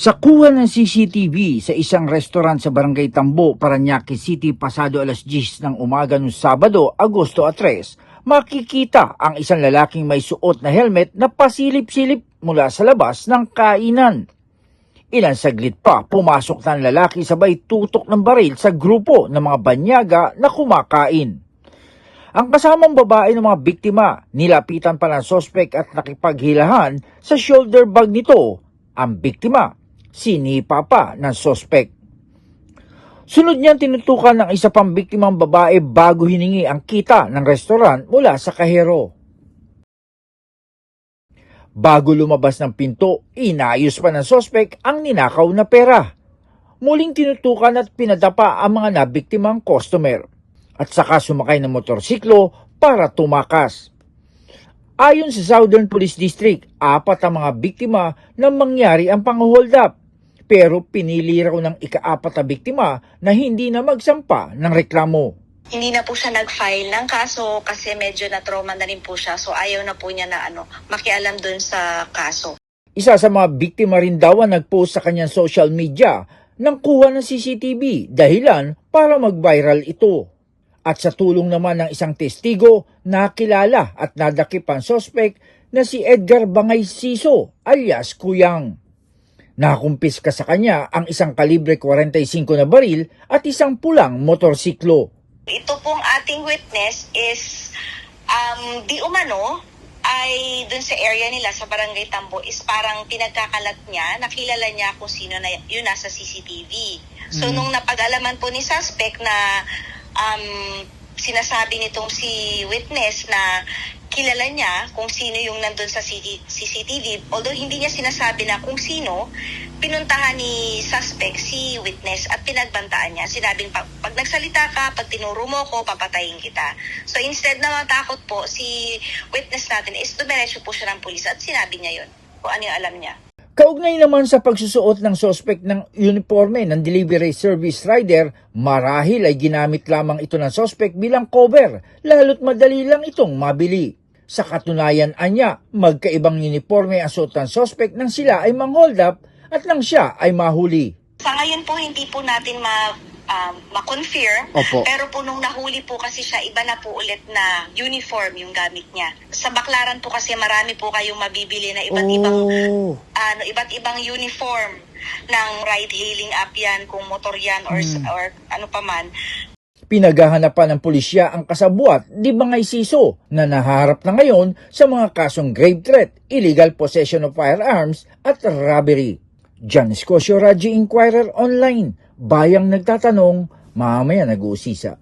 Sa kuha ng CCTV sa isang restaurant sa Barangay Tambo, Paranaque City, pasado alas 10 ng umaga noong Sabado, Agosto 3, makikita ang isang lalaking may suot na helmet na pasilip-silip mula sa labas ng kainan. Ilan saglit pa, pumasok ang lalaki sabay tutok ng baril sa grupo ng mga banyaga na kumakain. Ang kasamang babae ng mga biktima, nilapitan pa ng sospek at nakipaghilahan sa shoulder bag nito. Ang biktima, sinipa pa ng sospek. Sunod niyan tinutukan ng isa pang biktimang babae bago hiningi ang kita ng restaurant mula sa kahero. Bago lumabas ng pinto, inayos pa ng sospek ang ninakaw na pera. Muling tinutukan at pinadapa ang mga nabiktimang customer at saka sumakay ng motorsiklo para tumakas. Ayon sa Southern Police District, apat ang mga biktima nang mangyari ang pang-hold up. Pero pinili raw ng ikaapat na biktima na hindi na magsampa ng reklamo. hindi na po siya nag-file ng kaso kasi medyo na-trauma na rin po siya. So ayaw na po niya na ano, makialam dun sa kaso. Isa sa mga biktima rin daw ang nag-post sa kanyang social media ng kuha ng CCTV dahilan para mag-viral ito. At sa tulong naman ng isang testigo, nakilala at nadakip ang sospek na si Edgar Bangay Siso alias Kuyang. Nakumpiska sa kanya ang isang kalibre 45 na baril at isang pulang motorsiklo. Ito pong ating witness is um, di umano ay dun sa area nila sa Barangay Tambo is parang pinagkakalat niya, nakilala niya kung sino na yun nasa CCTV. So Mhm. nung napag-alaman po ni suspect na um, sinasabi nitong si witness na kilala niya kung sino yung nandun sa CCTV, although hindi niya sinasabi na kung sino, pinuntahan ni suspect si witness at pinagbantaan niya. Sinabing, pag, pag nagsalita ka, pag tinuro mo ko, papatayin kita. So instead na matakot po, si witness natin is dumiretso po siya ng pulis at sinabi niya yun. Kung ano yung alam niya. Kaugnay naman sa pagsusuot ng sospek ng uniforme ng delivery service rider, marahil ay ginamit lamang ito ng sospek bilang cover, lalo't madali lang itong mabili. Sa katunayan anya, magkaibang uniforme ang suot ng sospek nang sila ay mang-hold up at nang siya ay mahuli. Sa ngayon po, hindi po natin ma, um, ma-confirm. Opo. Pero po nung nahuli po kasi siya, iba na po ulit na uniform yung gamit niya. Sa Baklaran po kasi marami po kayong mabibili na iba't ibang Oh. ano iba't ibang uniform ng ride hailing app yan kung motor yan or Hmm. or ano pa man Pinaghahanapan ng pulisya ang kasabuat di Bangay Siso na naharap na ngayon sa mga kasong grave threat, illegal possession of firearms at robbery. John Escosio, Radyo Inquirer Online. Bayang nagtatanong, mamaya nag-uusisa.